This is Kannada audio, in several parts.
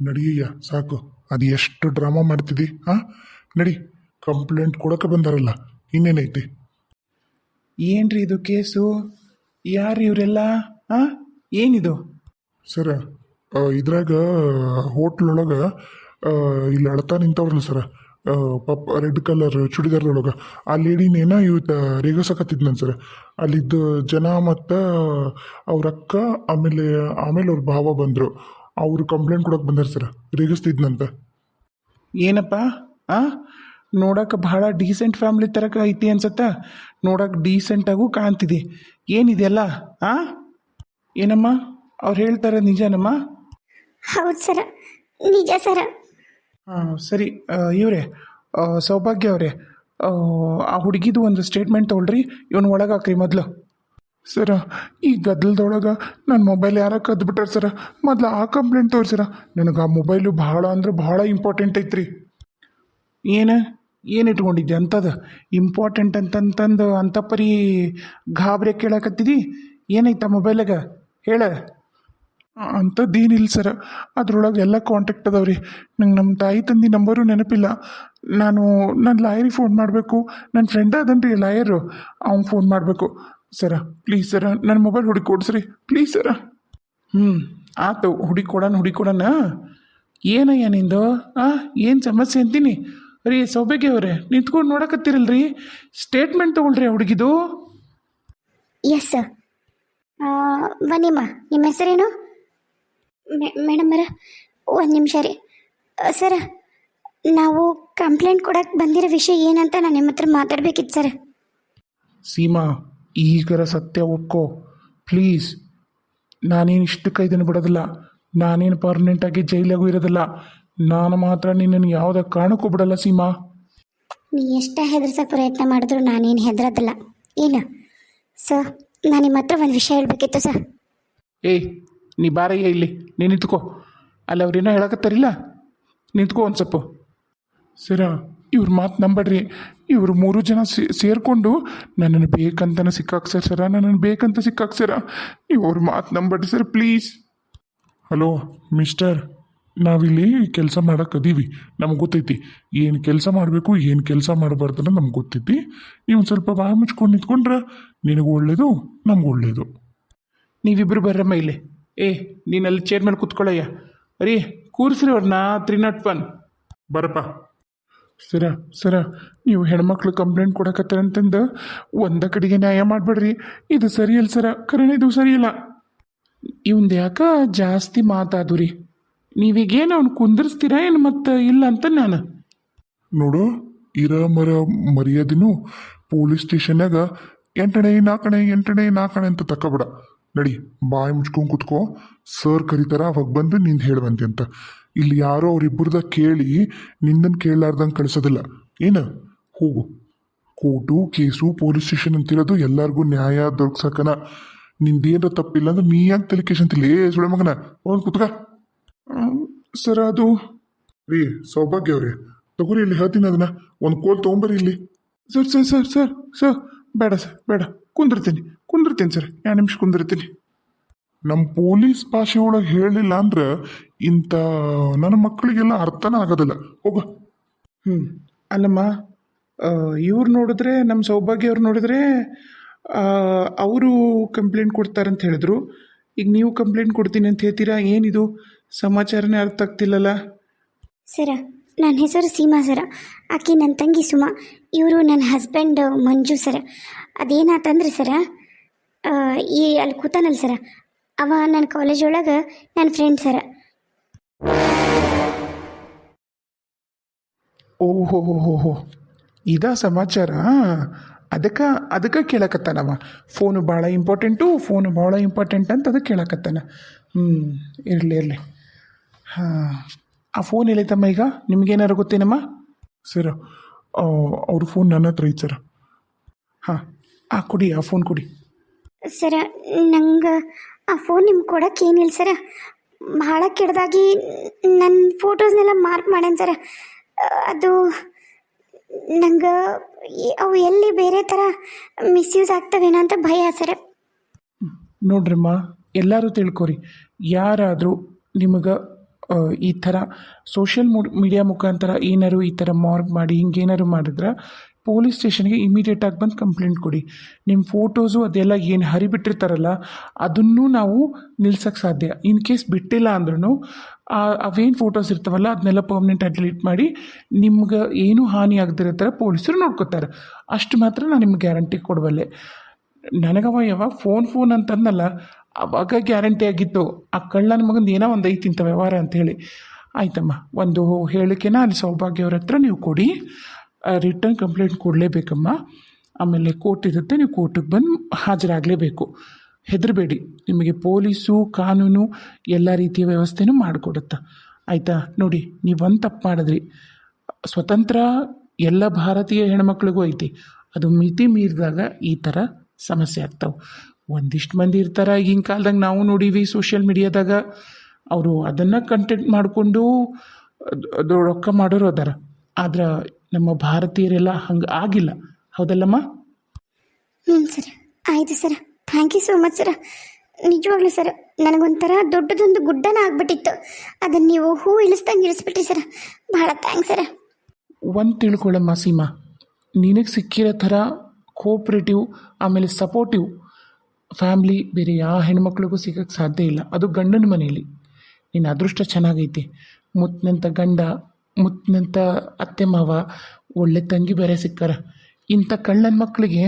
ನಡಿಯಯ್ಯ ಸಾಕು. ಅದು ಎಷ್ಟು ಡ್ರಾಮಾ ಮಾಡ್ತಿದ್ದಿ ಹಾಂ ನಡಿ ಕಂಪ್ಲೇಂಟ್ ಕೊಡೋಕೆ ಬಂದಾರಲ್ಲ ಇನ್ನೇನೈತಿ? ಏನ್ರಿ ಇದು ಕೇಸು? ಯಾರು ಇವರೆಲ್ಲ ಹಾ ಏನಿದು? ಸರ ಇದ್ರಾಗ ಹೋಟ್ಲೊಳಗೆ ಇಲ್ಲಿ ಅಳ್ತಾ ನಿಂತವ್ರಲ್ಲ ಸರ ಪಾಪ ರೆಡ್ ಕಲರ್ ಚೂಡಿದಾರ್ದೊಳಗೆ. ಆ ಲೇಡಿನೇನ ಇವತ್ತು ರೇಗಸಕತ್ತಿದ್ನನ್ ಸರ್. ಅಲ್ಲಿದ್ದ ಜನ ಮತ್ತು ಅವ್ರ ಅಕ್ಕ ಆಮೇಲೆ ಆಮೇಲೆ ಅವ್ರ ಭಾವ ಬಂದರು. ಅವರು ಕಂಪ್ಲೇಂಟ್ ಕೊಡೋಕೆ ಬಂದಾರ ಸರ್ ರೇಗಿಸ್ತಿದ್ನಂತ. ಏನಪ್ಪ? ಆ? ನೋಡಕ್ಕೆ ಬಹಳ ಡೀಸೆಂಟ್ ಫ್ಯಾಮಿಲಿ ತರಕ ಐತಿ ಅನ್ಸತ್ತ? ನೋಡಕ್ಕೆ ಡೀಸೆಂಟಾಗೂ ಕಾಣ್ತಿದೆ. ಏನಿದೆಯಲ್ಲ ಆ? ಏನಮ್ಮ? ಅವ್ರು ಹೇಳ್ತಾರೆ ನಿಜನಮ್ಮ? ಹೌದು ಸರ ನಿಜ ಸರ ಹಾಂ ಸರಿ. ಇವರೇ ಸೌಭಾಗ್ಯ ಅವರೇ. ಆ ಹುಡುಗಿದು ಒಂದು ಸ್ಟೇಟ್ಮೆಂಟ್ ತೊಗೊಳ್ರಿ. ಇವನು ಒಳಗಾಕ್ರಿ ಮೊದಲು. ಸರ ಈ ಗದ್ದಲದೊಳಗೆ ನನ್ನ ಮೊಬೈಲ್ ಯಾರ ಕದ್ಬಿಟ್ರೆ ಸರ ಮೊದ್ಲು ಆ ಕಂಪ್ಲೇಂಟ್ ತೋರಿಸಿರ ನನಗೆ ಆ ಮೊಬೈಲು ಭಾಳ ಅಂದ್ರೆ ಭಾಳ ಇಂಪಾರ್ಟೆಂಟ್ ಐತ್ರಿ. ಏನು? ಏನು ಇಟ್ಕೊಂಡಿದ್ದೆ ಅಂಥದ್ದು ಇಂಪಾರ್ಟೆಂಟ್ ಅಂತಂತಂದು ಅಂಥ ಪರಿ ಗಾಬರಿ ಕೇಳಕತ್ತಿದಿ? ಏನೈತ ಮೊಬೈಲಾಗ ಹೇಳ. ಅಂಥದ್ದೇನಿಲ್ಲ ಸರ ಅದ್ರೊಳಗೆ ಎಲ್ಲ ಕಾಂಟ್ಯಾಕ್ಟ್ ಅದಾವ್ರಿ. ನಂಗೆ ನಮ್ಮ ತಾಯಿ ತಂದೆ ನಂಬರು ನೆನಪಿಲ್ಲ. ನಾನು ನನ್ನ ಲಾಯರಿಗೆ ಫೋನ್ ಮಾಡಬೇಕು. ನನ್ನ ಫ್ರೆಂಡ್ ಅದನ್ರಿ ಲಾಯರು. ಅವ್ನು ಫೋನ್ ಮಾಡಬೇಕು. ಸರ ಪ್ಲೀಸ್ ಸರ ನನ್ನ ಮೊಬೈಲ್ ಹುಡುಕಿ ಕೊಡ್ಸ್ರಿ ಪ್ಲೀಸ್ ಸರ. ಹ್ಞೂ ಆತು ಹುಡುಕಿ ಕೊಡೋಣ ಹುಡುಕಿ ಕೊಡೋಣ ಏನಯ್ಯ ನಿಂದು? ಆ ಏನು ಸಮಸ್ಯೆ ಅಂತೀನಿ? ರೀ ಸೌಭಾಗ್ಯ ಅವರೇ ನಿಂತ್ಕೊಂಡು ನೋಡಕತ್ತಿರಲ್ರಿ? ಸ್ಟೇಟ್ಮೆಂಟ್ ತೊಗೊಳ್ರಿ ಹುಡುಗಿದು. ಎಸ್ ಸರ್ ಬನ್ನಿಮ್ಮ ನಿಮ್ಮ ಹೆಸರೇನು? ಮೇಡಮರ ಒಂದು ನಿಮಿಷ ರೀ. ಸರ ನಾವು ಕಂಪ್ಲೇಂಟ್ ಕೊಡಕ್ಕೆ ಬಂದಿರೋ ವಿಷಯ ಏನಂತ ನಾನು ನಿಮ್ಮ ಹತ್ರ ಮಾತಾಡ್ಬೇಕಿತ್ತು ಸರ್. ಸೀಮಾ ಈಗರ ಸತ್ಯ ಒಪ್ಕೋ. ಪ್ಲೀಸ್. ನಾನೇನು ಇಷ್ಟಕ್ಕೆ ಇದನ್ನು ಬಿಡೋದಿಲ್ಲ. ನಾನೇನು ಪರ್ಮನೆಂಟಾಗಿ ಜೈಲಾಗೂ ಇರೋದಿಲ್ಲ. ನಾನು ಮಾತ್ರ ನಿನ್ನನ್ನು ಯಾವುದೇ ಕಾರಣಕ್ಕೂ ಬಿಡಲ್ಲ ಸೀಮಾ. ನೀ ಎಷ್ಟೇ ಹೆದರ್ಸೋಕೆ ಪ್ರಯತ್ನ ಮಾಡಿದ್ರು ನಾನೇನು ಹೆದರೋದಿಲ್ಲ. ಏನು? ಸರ್ ನಾನು ನಿಮ್ಮ ಹತ್ರ ಒಂದು ವಿಷಯ ಹೇಳಬೇಕಿತ್ತು ಸರ್. ಏಯ್ ನೀ ಬಾರಯ್ಯ ಇಲ್ಲಿ. ನೀನು ನಿಂತ್ಕೋ. ಅಲ್ಲಿ ಅವ್ರೇನೋ ಹೇಳಕತ್ತಾರಿಲ್ಲ. ನಿಂತ್ಕೋ ಒಂದು ಸ್ವಲ್ಪ. ಸರ ಇವ್ರ ಮಾತು ನಂಬಡ್ರಿ ಇವರು ಮೂರು ಜನ ಸೇ- ಸೇರ್ಕೊಂಡು ನನ್ನನ್ನು ಬೇಕಂತನ ಸಿಕ್ಕಾಕ್ಸರ್ ಸರ ನನ್ನನ್ನು ಬೇಕಂತ ಸಿಕ್ಕಾಕ್ಸರ ಇವ್ರ ಮಾತು ನಂಬಡ್ರಿ ಸರ್ ಪ್ಲೀಸ್. ಹಲೋ ಮಿಸ್ಟರ್ ನಾವಿಲ್ಲಿ ಕೆಲಸ ಮಾಡಕ್ಕದೀವಿ ನಮ್ಗೆ ಗೊತ್ತೈತಿ. ಏನು ಕೆಲಸ ಮಾಡಬೇಕು ಏನು ಕೆಲಸ ಮಾಡಬಾರ್ದು ಅನ್ನೋದು ನಮ್ಗೆ ಗೊತ್ತೈತಿ. ನೀವು ಸ್ವಲ್ಪ ಬಾಯಿ ಮುಚ್ಕೊಂಡು ನಿಂತ್ಕೊಂಡ್ರೆ ನಿನಗೆ ಒಳ್ಳೇದು ನಮ್ಗೆ ಒಳ್ಳೇದು. ನೀವಿಬ್ಬರು ಬರ್ರಮ್ಮ ಇಲ್ಲಿ ಏ ನೀನಲ್ಲಿ ಚೇರ್ ಮೇಲೆ ಕೂತ್ಕೊಳ್ಳಯ್ಯ. ರೀ ಕೂರಿಸ್ರಿ ಅವ್ರನ್ನ ತ್ರೀ ನಾಟ್ ಒನ್ ಬರಪ್ಪ. ಸರ ಸರ, ನೀವು ಹೆಣ್ಮಕ್ಳು ಕಂಪ್ಲೇಂಟ್ ಕೊಡಕತ್ತಾರಂತಂದು ಒಂದ ಕಡೆಗೆ ನ್ಯಾಯ ಮಾಡಬೇಡ್ರಿ. ಇದು ಸರಿಯಲ್ಲ ಸರ, ಕರಣ ಇದು ಸರಿಯಿಲ್ಲ. ಇವಂದು ಯಾಕ ಜಾಸ್ತಿ ಮಾತಾದು ರೀ ನೀವೀಗೇನು ಅವ್ನು ಕುಂದಿರ್ಸ್ತೀರಾ ಏನು ಮತ್ತು ಇಲ್ಲ ಅಂತ ನಾನು? ನೋಡು, ಇರ ಮರ ಮರ್ಯಾದಿನೂ ಪೊಲೀಸ್ ಸ್ಟೇಷನ್ಯಾಗ ಎಂಟಣೆ ನಾಲ್ಕಣೆ ಎಂಟಣೆ ನಾಲ್ಕಣೆ ಅಂತ ತಕ್ಕಬೇಡ. ನಡಿ, ಬಾಯಿ ಮುಚ್ಕೊಂಡು ಕುತ್ಕೋ. ಸರ್ ಕರೀತಾರ, ಅವಾಗ ಬಂದು ನಿಂದು ಹೇಳುವಂತೆ ಅಂತ. ಇಲ್ಲಿ ಯಾರೋ ಅವರಿಬ್ಬರದ ಕೇಳಿ ನಿಂದನ್ ಕೇಳಲಾರ್ದಂಗೆ ಕಳಿಸೋದಿಲ್ಲ. ಏನು? ಹೋಗು. ಕೋರ್ಟು ಕೇಸು ಪೊಲೀಸ್ ಸ್ಟೇಷನ್ ಅಂತಿರೋದು ಎಲ್ಲರಿಗೂ ನ್ಯಾಯ ದೊರಕ್ಸಕನ ನಿಂದೇನರ ತಪ್ಪಿಲ್ಲ ಅಂದ್ರೆ ನೀ ಯಾಕೆ ತಲೆ ಕೇಸಂತಿಲ್ಲ ಏ ಸುಳೆ ಮಗನ. ಅವನು ಕುತ್ಕ. ಸರ್ ಅದು. ರೀ ಸೌಭಾಗ್ಯ ಅವ್ರಿ. ತಗೋರಿ ಇಲ್ಲಿ ಹೇಳ್ತೀನಿ ಅದನ್ನ. ಒಂದು ಕೋಲ್ ತೊಗೊಂಬರ್ರಿ ಇಲ್ಲಿ. Sir sir sir sir sir ಬೇಡ ಸರ್ ಬೇಡ. ಕುಂದಿರ್ತೀನಿ ಕುಂದಿರ್ತೀನಿ ಸರ್. ಎರಡು ನಿಮಿಷ ಕುಂದಿರ್ತೀನಿ. ನಮ್ಮ ಪೊಲೀಸ್ ಭಾಷೆ ಒಳಗೆ ಹೇಳಿಲ್ಲ ಅಂದ್ರೆ ಇಂಥ ನನ್ನ ಮಕ್ಕಳಿಗೆಲ್ಲ ಅರ್ಥನ ಆಗೋದಿಲ್ಲ. ಹೋಗ. ಹ್ಞೂ ಅಲ್ಲಮ್ಮ ಇವ್ರು ನೋಡಿದ್ರೆ ನಮ್ಮ ಸೌಭಾಗ್ಯ ಅವ್ರು ನೋಡಿದ್ರೆ ಅವರು ಕಂಪ್ಲೇಂಟ್ ಕೊಡ್ತಾರಂತ ಹೇಳಿದ್ರು. ಈಗ ನೀವು ಕಂಪ್ಲೇಂಟ್ ಕೊಡ್ತೀನಿ ಅಂತ ಹೇಳ್ತೀರಾ? ಏನಿದು? ಸಮಾಚಾರನೇ ಅರ್ಥ ಆಗ್ತಿಲ್ಲಲ್ಲ. ಸರ ನನ್ನ ಹೆಸರು ಸೀಮಾ ಸರ. ಆಕೆ ನನ್ನ ತಂಗಿ ಸುಮ. ಇವರು ನನ್ನ ಹಸ್ಬೆಂಡ್ ಮಂಜು ಸರ. ಅದೇನಾತಂದ್ರೆ ಸರ ಈ ಅಲ್ಲಿ ಕೂತಾನಲ್ಲ ಸರ ಅವ ನನ್ನ ಕಾಲೇಜ್ ಒಳಗೆ ನನ್ನ ಫ್ರೆಂಡ್ ಸರ ಓಹೋ ಹೋ ಹೋ ಹೋ ಇದ ಸಮಾಚಾರ? ಅದಕ್ಕೆ ಅದಕ್ಕೆ ಕೇಳಕತ್ತಾನವ ಫೋನು ಭಾಳ ಇಂಪಾರ್ಟೆಂಟು ಫೋನು ಭಾಳ ಇಂಪಾರ್ಟೆಂಟ್ ಅಂತ ಅದಕ್ಕೆ ಕೇಳಕತ್ತಾನ. ಹ್ಞೂ ಇರಲಿ ಇರಲಿ. ಹಾಂ ಆ ಫೋನ್ ಎಲ್ಲೈತಮ್ಮ ಈಗ? ನಿಮ್ಗೇನಾರು ಗೊತ್ತೇನಮ್ಮ? ಸರ್ ಅವ್ರ ಫೋನ್ ನನ್ನ ಹತ್ರ ಐತೆ ಸರ್. ಹಾಂ ಆ ಕೊಡಿ ಆ ಫೋನ್ ಕೊಡಿ. ಸರ ನಂಗೆ ಆ ಫೋನ್ ನಿಮ್ಗೆ ಕೊಡಕ್ಕೆ ಏನಿಲ್ಲ ಸರ ಭಾಳ ಕೆಡ್ದಾಗಿ ನನ್ನ ಫೋಟೋಸ್ನೆಲ್ಲ ಮಾರ್ಕ್ ಮಾಡ್ಯಾನ ಸರ ಅದು ನಂಗೆ ಅವು ಎಲ್ಲಿ ಬೇರೆ ಥರ ಮಿಸ್ಯೂಸ್ ಆಗ್ತವೇನೋ ಅಂತ ಭಯ ಸರ ನೋಡ್ರಮ್ಮ, ಎಲ್ಲರೂ ತಿಳ್ಕೊರಿ. ಯಾರಾದರೂ ನಿಮಗೆ ಈ ಥರ ಸೋಷಿಯಲ್ ಮೀಡಿಯಾ ಮುಖಾಂತರ ಏನಾರು ಈ ಥರ ಮಾರ್ಕ್ ಮಾಡಿ ಹಿಂಗೇನಾರು ಮಾಡಿದ್ರೆ ಪೊಲೀಸ್ ಸ್ಟೇಷನ್ಗೆ ಇಮಿಡಿಯೇಟಾಗಿ ಬಂದು ಕಂಪ್ಲೇಂಟ್ ಕೊಡಿ. ನಿಮ್ಮ ಫೋಟೋಸು ಅದೆಲ್ಲ ಏನು ಹರಿಬಿಟ್ಟಿರ್ತಾರಲ್ಲ, ಅದನ್ನು ನಾವು ನಿಲ್ಸೋಕ್ಕೆ ಸಾಧ್ಯ. ಇನ್ ಕೇಸ್ ಬಿಟ್ಟಿಲ್ಲ ಅಂದ್ರೂ ಅವೇನು ಫೋಟೋಸ್ ಇರ್ತಾವಲ್ಲ ಅದನ್ನೆಲ್ಲ ಪರ್ಮನೆಂಟಾಗಿ ಡಿಲೀಟ್ ಮಾಡಿ ನಿಮ್ಗೆ ಏನು ಹಾನಿ ಆಗದಿರೋ ಪೊಲೀಸರು ನೋಡ್ಕೋತಾರೆ. ಅಷ್ಟು ಮಾತ್ರ ನಾನು ನಿಮ್ಗೆ ಗ್ಯಾರಂಟಿ ಕೊಡಬಲ್ಲೆ ನನಗವ ಯಾವಾಗ ಫೋನ್ ಫೋನ್ ಅಂತಂದಲ್ಲ, ಅವಾಗ ಗ್ಯಾರಂಟಿ ಆಗಿತ್ತು. ಆ ಕಳ್ಳನ ಮಗಂದು ಏನೋ ಒಂದು ಐತಿ ಇಂಥ ವ್ಯವಹಾರ ಅಂತೇಳಿ ಆಯ್ತಮ್ಮ, ಒಂದು ಹೇಳಿಕೆನ ಅಲ್ಲಿ ಸೌಭಾಗ್ಯ ಅವ್ರ ಹತ್ರ ನೀವು ಕೊಡಿ. ರಿಟರ್ನ್ ಕಂಪ್ಲೇಂಟ್ ಕೊಡಲೇಬೇಕಮ್ಮ. ಆಮೇಲೆ ಕೋರ್ಟ್ ಇರುತ್ತೆ, ನೀವು ಕೋರ್ಟಿಗೆ ಬಂದು ಹಾಜರಾಗಲೇಬೇಕು. ಹೆದರಬೇಡಿ. ನಿಮಗೆ ಪೊಲೀಸು, ಕಾನೂನು, ಎಲ್ಲ ರೀತಿಯ ವ್ಯವಸ್ಥೆನೂ ಮಾಡಿಕೊಡುತ್ತೆ. ಆಯಿತಾ? ನೋಡಿ, ನೀವು ಒಂದು ತಪ್ಪು ಮಾಡಿದ್ರಿ. ಸ್ವತಂತ್ರ ಎಲ್ಲ ಭಾರತೀಯ ಹೆಣ್ಮಕ್ಳಿಗೂ ಐತಿ. ಅದು ಮಿತಿ ಮೀರಿದಾಗ ಈ ಥರ ಸಮಸ್ಯೆ ಆಗ್ತಾವೆ. ಒಂದಿಷ್ಟು ಮಂದಿ ಇರ್ತಾರೆ, ಈಗಿನ ಕಾಲದಾಗ ನಾವು ನೋಡೀವಿ ಸೋಷಿಯಲ್ ಮೀಡಿಯಾದಾಗ ಅವರು ಅದನ್ನು ಕಂಟೆಂಟ್ ಮಾಡಿಕೊಂಡು ರೊಕ್ಕ ಮಾಡೋರು ಅದಾರ. ಆದ್ರೆ ನಮ್ಮ ಭಾರತೀಯರೆಲ್ಲ ಹಂಗೆ ಆಗಿಲ್ಲ. ಹೌದಲ್ಲಮ್ಮ? ಹ್ಞೂ ಸರ್. ಆಯಿತು sir. Thank you so much sir. ನಿಜವಾಗ್ಲೂ ಸರ್ ನನಗೊಂಥರ ದೊಡ್ಡದೊಂದು ಗುಡ್ಡನ ಆಗ್ಬಿಟ್ಟಿತ್ತು. ಅದನ್ನು ನೀವು ಹೂ ಇಳಿಸ್ದಂಗೆ ಇಳಿಸ್ಬಿಟ್ರಿ ಸರ್. ಭಾಳ ಥ್ಯಾಂಕ್ಸ್ ಸರ್. ಒಂದು ತಿಳ್ಕೊಳ್ಳಮ್ಮ ಸೀಮಾ. ನಿನಗೆ ಸಿಕ್ಕಿರೋ ಥರ ಕೋಪ್ರೇಟಿವ್ ಆಮೇಲೆ ಸಪೋರ್ಟಿವ್ ಫ್ಯಾಮ್ಲಿ ಬೇರೆ ಯಾವ ಹೆಣ್ಮಕ್ಳಿಗೂ ಸಿಗೋಕ್ಕೆ ಸಾಧ್ಯ ಇಲ್ಲ. ಅದು ಗಂಡನ ಮನೆಯಲ್ಲಿ. ನಿನ್ನ ಅದೃಷ್ಟ ಚೆನ್ನಾಗೈತಿ. ಮುತ್ತಿನಂಥ ಗಂಡ ಮುತ್ತಿನಂಥ ಅತ್ತೆ ಮಾವ ಒಳ್ಳೆ ತಂಗಿ ಬೇರೆ ಸಿಕ್ಕಾರ. ಇಂಥ ಕಳ್ಳನ ಮಕ್ಕಳಿಗೆ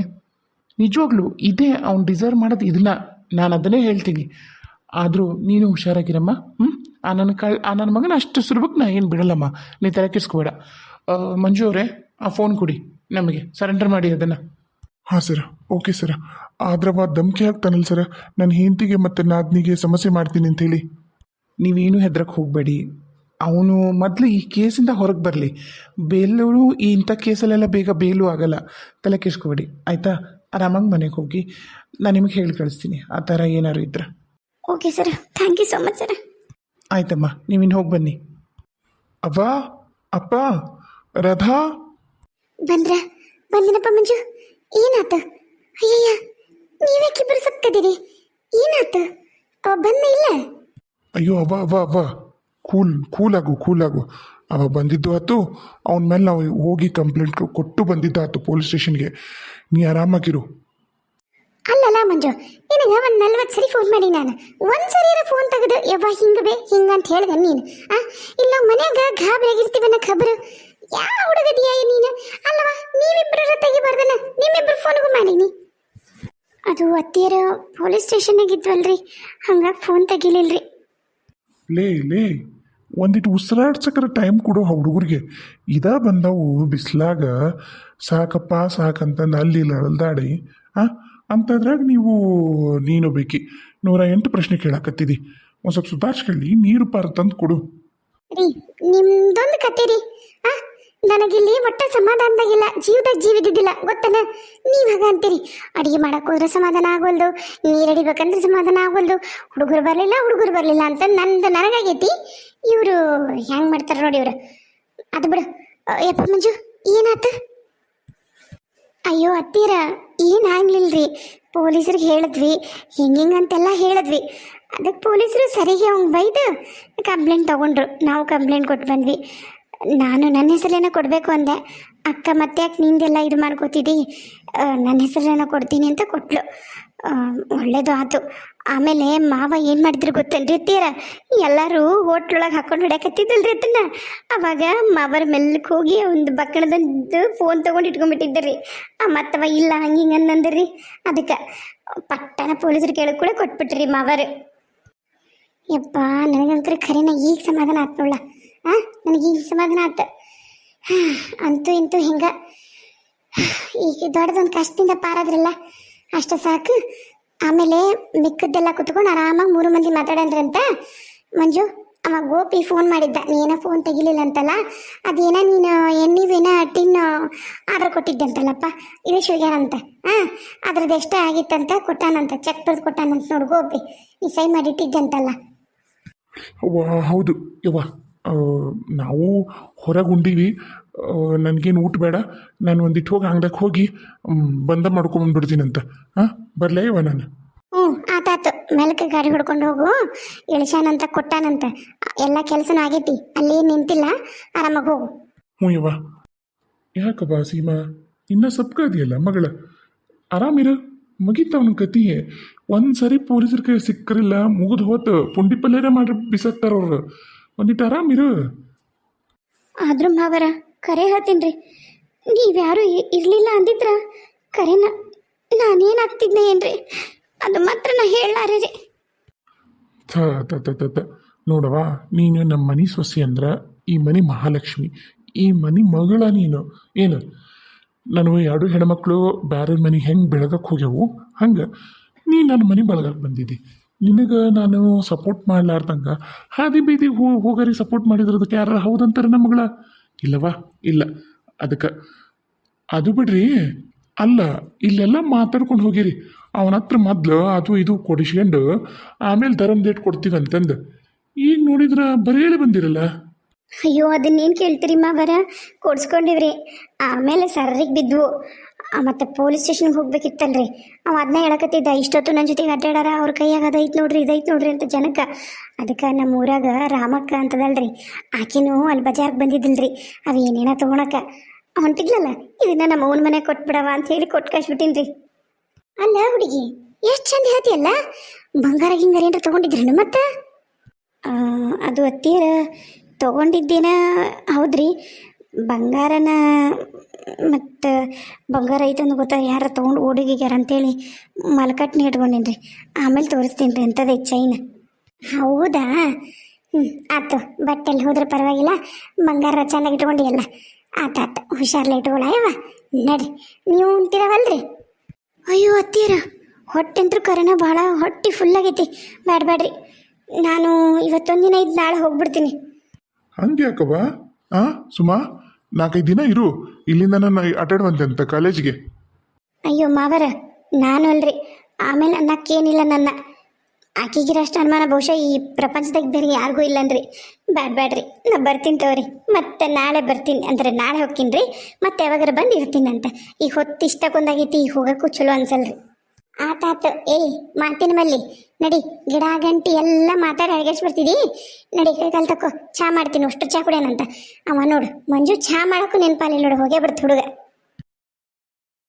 ನಿಜವಾಗ್ಲೂ ಇದೇ ಅವ್ನು ಡಿಸರ್ವ್ ಮಾಡೋದು ಇದನ್ನ ನಾನು ಅದನ್ನೇ ಹೇಳ್ತೀನಿ. ಆದರೂ ನೀನು ಹುಷಾರಾಗಿರಮ್ಮ ಹ್ಞೂ ಆ ನನ್ನ ಕಳ್ ಆ ನನ್ನ ಮಗನ ಅಷ್ಟು ಸುಲಭಕ್ಕೆ ನಾ ಏನು ಬಿಡಲ್ಲಮ್ಮ. ನೀ ತಲೆ ಕೆಡಿಸ್ಕೋಬೇಡ. ಮಂಜು ಅವರೇ ಆ ಫೋನ್ ಕೊಡಿ ನಮಗೆ. ಸರೆಂಡರ್ ಮಾಡಿ ಅದನ್ನು. ಹಾಂ ಸರ್ ಓಕೆ ಸರ್. ಆದ್ರವ ಧಮಕಿ ಹಾಕ್ತಾನಲ್ಲ ಸರ್. ನನ್ನ ಹೆಂಡತಿಗೆ ಮತ್ತು ನಾದ್ನಿಗೆ ಸಮಸ್ಯೆ ಮಾಡ್ತೀನಿ ಅಂತೇಳಿ ನೀವೇನು ಹೆದ್ರಕ್ಕೆ ಹೋಗಬೇಡಿ. ಅವನು ಮೊದಲು ಈ ಕೇಸಿಂದ ಹೊರಗೆ ಬರಲಿ. ಬೇಲೂರು ಈ ಇಂಥ ಕೇಸಲ್ಲೆಲ್ಲ ಬೇಗ ಬೇಲು ಆಗಲ್ಲ. ತಲೆ ಕೆಸ್ಕೋಬೇಡಿ ಆಯಿತಾ? ಆರಾಮಾಗಿ ಮನೆಗೆ ಹೋಗಿ ನಾನು ನಿಮಗೆ ಹೇಳಿ ಕಳಿಸ್ತೀನಿ. ಆ ಥರ ಏನಾದ್ರು ಇದ್ರೆ. Okay sir. Thank you so much sir. ಆಯ್ತಮ್ಮ. ನೀವಿನ್ನು ಹೋಗಿ ಬನ್ನಿ. ಅವ್ವ? ಅಪ್ಪ? ರಧಾ? ಬಂದ್ರ? ಬಂದಿನಪ್ಪ ಮಂಜು. ಏನಾತ? ಅಯ್ಯಯ್ಯ. ನೀವ್ಯಾಕಿಬ್ಬರು ಸಕ್ಕದಿರಿ ಏನಾತ? ಬಂದ ಇಲ್ಲ? ಅಯ್ಯೋ ಅವ್ವ ಅವ್ವ ಅವ್ವ. ಕೂಲ್ ಕೂಲ್ ಆಗು ಕೂಲ್ ಆಗು ಅವ ಬಂದಿದ್ದು ಆತು ಅವನ ಮೇಲೆ ನಾವು ಹೋಗಿ ಕಂಪ್ಲೇಂಟ್ ಕೊಟ್ಟು ಬಂದಿದ್ದು ಆತು ಪೊಲೀಸ್ ಸ್ಟೇಷನ್ಗೆ ನೀ ಆರಾಮಾಗಿರು. ಅಲ್ಲಲ್ಲ ಮಂಜು ನಿನಗೆ ಒಂದು ನಲ್ವತ್ತು ಸರಿ ಫೋನ್ ಮಾಡಿ ನಾನು. ಒಂದು ಸರಿ ಫೋನ್ ತೆಗೆದು ಯವ್ವ ಹಿಂಗೆ ಬೇ ಹಿಂಗೆ ಅಂತ ಹೇಳ್ದೆ ನೀನು. ಆ ಇಲ್ಲ ಮನ್ಯಾಗ ಗಾಬರಿ ಆಗಿರ್ತೀವನ್ನ ಖಬರು. ಯಾವ ಹುಡುಗದಿಯ ನೀನು? ಅಲ್ಲವ ನೀವಿಬ್ಬರ ತೆಗಿಬಾರ್ದನ ನಿಮ್ಮಿಬ್ಬರು ಫೋನ್ಗೂ ಮಾಡೀನಿ ಅದು ಅತ್ತಿಯರ ಪೊಲೀಸ್ ಸ್ಟೇಷನ್ನಾಗ ಇದ್ವಲ್ರಿ. ಹಂಗಾಗಿ ಫೋನ್ ತೆಗಿಲಿಲ್ರಿ. ಲೇ ಲೇ. ಒಂದಿಟ್ಟು ಉಸಿರಾಡ್ಸಕ್ರ ಟೈಮ್ ಕೊಡು ಹುಡುಗರಿಗೆ. ಇದ ಬಂದವು ಬಿಸ್ಲಾಗ, ಸಾಕಪ್ಪ ಸಾಕಂತಂದು ಅಲ್ಲಿ ಇಲ್ಲಿ ಅಳ್ದಾಡಿ ಆ, ಅಂತದ್ರಾಗ ನೀವು, ನೀನು ಬೇಕಿ. ನೂರ ಎಂಟು ಪ್ರಶ್ನೆ ಕೇಳಾಕತ್ತಿದಿ. ಒಂದು ಸ್ವಲ್ಪ ಸುಧಾರಿಸ್ಕೊಳ್ಳಿ, ನೀರು ಪಾರ ತಂದು ಕೊಡು. ನಿಮ್ದೊಂದು ಕತೆ ರೀ. ಆ ನನಗಿಲ್ಲಿ ಒಟ್ಟ ಸಮಾಧಾನದಾಗಿಲ್ಲ ಜೀವದಾಗ ಜೀವಿದ್ದಿದ್ದಿಲ್ಲ. ಗೊತ್ತನ? ನೀವು ಹಾಗ ಅಂತೀರಿ? ಅಡಿಗೆ ಮಾಡಕ್ ಹೋದ್ರೆ ಸಮಾಧಾನ ಆಗೋಲ್ದು, ನೀರು ಅಡಿಬೇಕಂದ್ರೆ ಸಮಾಧಾನ ಆಗೋಲ್ದು, ಹುಡುಗರು ಬರಲಿಲ್ಲ ಹುಡುಗರು ಬರಲಿಲ್ಲ ಅಂತ ನಂದು ನನಗಾಗೈತಿ. ಇವರು ಹೆಂಗ್ ಮಾಡ್ತಾರೆ ನೋಡಿ ಇವರು. ಅದು ಬಿಡು. ಯಪ್ಪ ಮಂಜು, ಏನಾತು? ಅಯ್ಯೋ ಅತ್ತೀರ ಏನಾಗ್ಲಿಲ್ರಿ ಪೊಲೀಸರಿಗೆ ಹೇಳಿದ್ವಿ, ಹಿಂಗೆ ಅಂತೆಲ್ಲ ಹೇಳಿದ್ವಿ. ಅದಕ್ಕೆ ಪೊಲೀಸರು ಸರಿಗೆ ಅವ್ನು ಬೈದು ಕಂಪ್ಲೇಂಟ್ ತಗೊಂಡ್ರು. ನಾವು ಕಂಪ್ಲೇಂಟ್ ಕೊಟ್ಟು ಬಂದ್ವಿ. ನಾನು ನನ್ನ ಹೆಸರೇನೋ ಕೊಡಬೇಕು ಅಂದೆ. ಅಕ್ಕ ಮತ್ತೆ ಯಾಕೆ ನಿಂದೆಲ್ಲ ಇದು ಮಾಡ್ಕೋತಿದ್ದಿ ನನ್ನ ಹೆಸರೇನೋ ಕೊಡ್ತೀನಿ ಅಂತ ಕೊಟ್ಲು. ಒಳ್ಳೇದು ಆತು. ಆಮೇಲೆ ಮಾವ ಏನು ಮಾಡಿದ್ರು ಗೊತ್ತಲ್ರಿ ತೀರ ಎಲ್ಲರೂ ಹೋಟ್ಲೊಳಗೆ ಹಾಕೊಂಡು ಹೊಡ್ಯಾಕತ್ತಿದ್ದಲ್ರಿ ಅದನ್ನ ಅವಾಗ ಮಾವರ ಮೆಲ್ಲಕ್ಕೆ ಹೋಗಿ ಒಂದು ಬಕ್ಕಣದಂದು ಫೋನ್ ತೊಗೊಂಡು ಇಟ್ಕೊಂಡ್ಬಿಟ್ಟಿದ್ದೆ ಆ, ಮತ್ತವ ಇಲ್ಲ, ಹಂಗೆ ಹಿಂಗೆ ಅಂದಂದ್ರಿ ಅದಕ್ಕೆ ಪಟ್ಟಣ ಪೊಲೀಸರು ಕೇಳಕ್ ಕೂಡ ಕೊಟ್ಬಿಟ್ರಿ ಮಾವರು. ಯಪ್ಪ, ನನಗಂತರ ಖರೇನ ಈಗ ಸಮಾಧಾನ ಆತ್ ಆ? ನನಗೆ ಈ ಸಮಾಧಾನ ಹಾ, ಅಂತೂ ಇಂತೂ ಹಿಂಗ? ಈಗ ದೊಡ್ಡದೊಂದು ಕಷ್ಟದಿಂದ ಪಾರಾದ್ರಲ್ಲ ಅಷ್ಟ ಸಾಕು. ಆಮೇಲೆ ಮಿಕ್ಕದ್ದೆಲ್ಲ ಕುತ್ಕೊಂಡು ಆರಾಮಾಗಿ ಮೂರು ಮಂದಿ ಮಾತಾಡಂದ್ರಂತ ಮಂಜು ಅವ ಗೋಪಿ ಫೋನ್ ಮಾಡಿದ್ದ. ನೀನ ಫೋನ್ ತೆಗಿಲಿಲ್ಲ ಅಂತಲ್ಲ? ಅದೇನ ನೀನು ಎಣ್ಣಿವೇನ ಟಿನ್ ಆರ್ಡರ್ ಕೊಟ್ಟಿದ್ದಂತಲ್ಲಪ್ಪ ಇದು ಅಂತ. ಹಾಂ ಅದ್ರದ್ದು ಎಷ್ಟೇ ಆಗಿತ್ತಂತ ಕೊಟ್ಟಾನಂತ ಚೆಕ್ ಬರೆದು ಕೊಟ್ಟಾನಂತ ನೋಡು ಗೋಪಿ. ನೀ ಸೈ ಮಾಡಿಟ್ಟಿದ್ದಂತಲ್ಲ ಹೌದು ಆ, ನಾವು ಹೊರಗೆ ಉಂಡೀವಿ. ನನಗೇನು ಊಟ ಬೇಡ. ನಾನು ಒಂದಿಟ್ಟು ಹೋಗಿ ಅಂಗ್ಡಕ್ಕೆ ಹೋಗಿ ಬಂದ ಬಂದ ಮಾಡ್ಕೊಂಬಂದ್ಬಿಡ್ತೀನಂತ ಹಾಂ ಬರಲೇ ಇವ ನಾನು. ಹ್ಞೂ ಆತಾತು ಮೆಲ್ಕ ಗಾಡಿ ಹೊಡ್ಕೊಂಡು ಹೋಗು. ಇಳಿಸ್ಯಾನಂತ ಕೊಟ್ಟಾನಂತ. ಎಲ್ಲ ಕೆಲಸನೂ ಆಗೈತಿ. ಅಲ್ಲಿ ನಿಂತಿಲ್ಲ ಆರಾಮಾಗಿ ಹೋಗು. ಹ್ಞೂ ಇವ ಯಾಕವ್ವ ಸೀಮಾ? ಇನ್ನ ಸಪ್ಕ ಇದೆಯಲ್ಲ ಮಗಳ? ಆರಾಮಿರು? ಮುಗೀತವನ ಕತಿಯೇ ಒಂದು ಸರಿ ಪೊಲೀಸರ ಕೈ ಸಿಕ್ಕರಿಲ್ಲ ಮುಗಿದು ಹೋತು. ಪುಂಡಿ ಪಲ್ಯರ ಮಾಡಿ ಅವ್ರು. ಒಂದಿಟ್ಟು ಆರಾಮಿರು ಆದ್ರೂ ಮಾವರ ಕರೆ ಹೇಳ್ತೀನಿ ನೀವ್ಯಾರು ಇರ್ಲಿಲ್ಲ ಅಂದಿದ್ರ ಕರೆನ ನಾನೇನಾಗ್ತಿದ್ನೆ ಏನ್ರಿ? ಅದು ಮಾತ್ರ ನಾ ಹೇಳಾರೆ ರೀ. ಥ ತ ತ ತ ತ ನೋಡವ್ವ ನೀನು ನಮ್ಮ ಮನೆ ಸೊಸೆ ಅಂದ್ರ ಈ ಮನೆ ಮಹಾಲಕ್ಷ್ಮಿ ಈ ಮನೆ ಮಗಳ ನೀನು. ಏನು? ನಾನು ಎರಡು ಹೆಣ್ಮಕ್ಳು ಬೇರೆ ಮನಿ ಹೆಂಗೆ ಬೆಳಗಕ್ಕೆ ಹೋಗ್ಯವು? ಹಂಗೆ ನೀ ನನ್ನ ಮನೆ ಬೆಳಗಕ್ಕೆ ಬಂದಿದ್ದಿ. ನಿನಗೆ ನಾನು ಸಪೋರ್ಟ್ ಮಾಡ್ಲಾರ್ದಂಗೆ ಹಾದಿ ಬೀದಿ ಹೋ ಹೋಗರಿ ಸಪೋರ್ಟ್ ಮಾಡಿದ್ರದಕ್ಕೆ ಯಾರು ಹೌದಂತಾರೆ ನಮ್ಗಳ ಮಗಳ ಇಲ್ಲವಾ ಇಲ್ಲ. ಅದಕ್ಕೆ ಅದು ಬಿಡ್ರಿ ಅಲ್ಲ ಇಲ್ಲೆಲ್ಲ ಮಾತಾಡ್ಕೊಂಡು ಹೋಗಿರಿ. ಅವನ ಹತ್ರ ಮೊದ್ಲು ಅದು ಇದು ಕೊಡಿಸ್ಕೊಂಡು ಆಮೇಲೆ ಧರಮ್ ಡೇಟ್ ಕೊಡ್ತೀವಿ ಅಂತಂದು. ಈಗ ನೋಡಿದ್ರ ಬರೆಯಲ್ಲಿ ಬಂದಿರಲ್ಲ? ಅಯ್ಯೋ ಅದನ್ನೇನು ಕೇಳ್ತೀರಿ ಮಾವರ? ಕೊಡ್ಸ್ಕೊಂಡಿವ್ರಿ. ಆಮೇಲೆ ಸರ್ರಿಗೆ ಬಿದ್ವು. ಆ, ಮತ್ತೆ ಪೊಲೀಸ್ ಸ್ಟೇಷನ್ಗೆ ಹೋಗ್ಬೇಕಿತ್ತಲ್ರಿ. ಅವ ಅದನ್ನ ಹೇಳಕತ್ತಿದ್ದ, ಇಷ್ಟೊತ್ತು ನನ್ನ ಜೊತೆಗೆ ಅಡ್ಡಾಡಾರ, ಅವ್ರ ಕೈಯಾಗ ಅದೈತ್ ನೋಡ್ರಿ ಇದೈತೆ ನೋಡ್ರಿ ಅಂತ ಜನಕ್ಕೆ. ಅದಕ್ಕೆ ನಮ್ಮ ಊರಾಗ ರಾಮಕ್ಕ ಅಂತದಲ್ರಿ. ಆಕಿನೂ ಅಲ್ಲಿ ಬಜಾರ್ಗೆ ಬಂದಿದ್ದಿಲ್ರಿ. ಅವು ಏನೇನ ತೊಗೊಳಕ. ಹೊಂಟಿದ್ಲಲ್ಲ ಇದನ್ನ ನಮ್ಮ ಅವನ ಮನೆ ಕೊಟ್ಬಿಡವ ಅಂತ ಹೇಳಿ ಕೊಟ್ಟು ಕಳ್ಸ್ಬಿಟ್ಟಿನ್ರಿ. ಅಲ್ಲ ಹುಡುಗಿ, ಎಷ್ಟು ಚಂದ ಹೇಳ್ತಿಯಲ್ಲ? ಬಂಗಾರ ಗಿಂಗಾರ ಏನಾರ ತೊಗೊಂಡಿದ್ರೇನು ಮತ್ತೆ? ಅದು ಅತ್ತಿಯರ ತೊಗೊಂಡಿದ್ದೇನ? ಹೌದ್ರಿ. ಬಂಗಾರನ, ಮತ್ತು ಬಂಗಾರ ಐತಂದು ಗೊತ್ತಾ? ಯಾರ ತೊಗೊಂಡು ಓಡಿಗಿಗ್ಯಾರ ಅಂತೇಳಿ ಮಲ್ಕಟ್ನಿ ಇಟ್ಕೊಂಡೇನ್ರಿ ಆಮೇಲೆ ತೋರಿಸ್ತೀನಿ ರೀ ಎಂಥದ್ದು ಚೈನ್ ಹೌದಾ? ಹ್ಞೂ ಆಯ್ತು ಬಟ್ಟೆಲ್ಲಿ ಹೋದ್ರೆ ಪರವಾಗಿಲ್ಲ. ಬಂಗಾರ ಚೆನ್ನಾಗಿ ಇಟ್ಕೊಂಡಿಯಲ್ಲ ಆತ ಆತ. ಹುಷಾರ್ಲೆ ಇಟ್ಕೊಳಯವ ನಡಿ ನೀವು ಉಂಟಿರವಲ್ರಿ ಅಯ್ಯೋ, ಅತ್ತೀರ. ಅಂತೂ ಕರೋನ ಭಾಳ ಹೊಟ್ಟೆ ಫುಲ್ ಆಗೈತಿ. ನಾನು ಇವತ್ತೊಂದಿನ ಇದು ನಾಳೆ ಹೋಗ್ಬಿಡ್ತೀನಿ. ಹಂಗೆ ಯಾಕವ್ವ ಆ, ಸುಮಾ? ನಾಲ್ಕೈದು ದಿನ ಇರು. ಇಲ್ಲಿಂದ ನಾನು ಅಡ್ಡಾಡುವಂತೆ ಅಂತ ಕಾಲೇಜಿಗೆ. ಅಯ್ಯೋ ಮಾವರ, ನಾನು ಅಲ್ರಿ. ಆಮೇಲೆ ಅನ್ನಕ್ಕೇನಿಲ್ಲ ನನ್ನ. ಆಕಿಗಿರಷ್ಟು ಅನುಮಾನ ಬಹುಶಃ ಈ ಪ್ರಪಂಚದಾಗ ಬೇರೆ ಯಾರಿಗೂ ಇಲ್ಲನ್ರಿ. ಬ್ಯಾಡ್ ಬ್ಯಾಡ್ರಿ. ನಾ ಬರ್ತೀನಿ ತಗೋರಿ. ಮತ್ತೆ ನಾಳೆ ಬರ್ತೀನಿ. ಅಂದ್ರೆ ನಾಳೆ ಹೋಗ್ತೀನಿ ರೀ. ಮತ್ತೆ ಯಾವಾಗಾರ ಬಂದು ಇರ್ತೀನಿ ಅಂತ. ಈಗ ಹೊತ್ತು ಇಷ್ಟಕ್ಕೊಂದಾಗೈತಿ ಈಗ ಹೋಗೋಕ್ಕೂ ಚಲೋ ಅನ್ಸಲ್ರಿ. ಆತಾತು ಏಯ್ ಮಾತಿನ ಮಲ್ಲಿ ನಡಿ ಗಿಡ ಗಂಟಿ ಎಲ್ಲ ಮಾತಾಡಿ ಅಳಗೇಶ್ ಬರ್ತಿದಿ ನಡಿ ಕೈ ಕಾಲು ತಕೋ ಚಾ ಮಾಡ್ತೀನಿ ಅಷ್ಟು ಚಾ ಕುಡಿಯೋಣಂತ ಅವ ನೋಡು ಮಂಜು ಚಾ ಮಾಡಕ್ಕೂ ನೆನಪಾಲಿಲ್ಲ ನೋಡು ಹೋಗೇ ಬಿಡ್ತು ಹುಡುಗ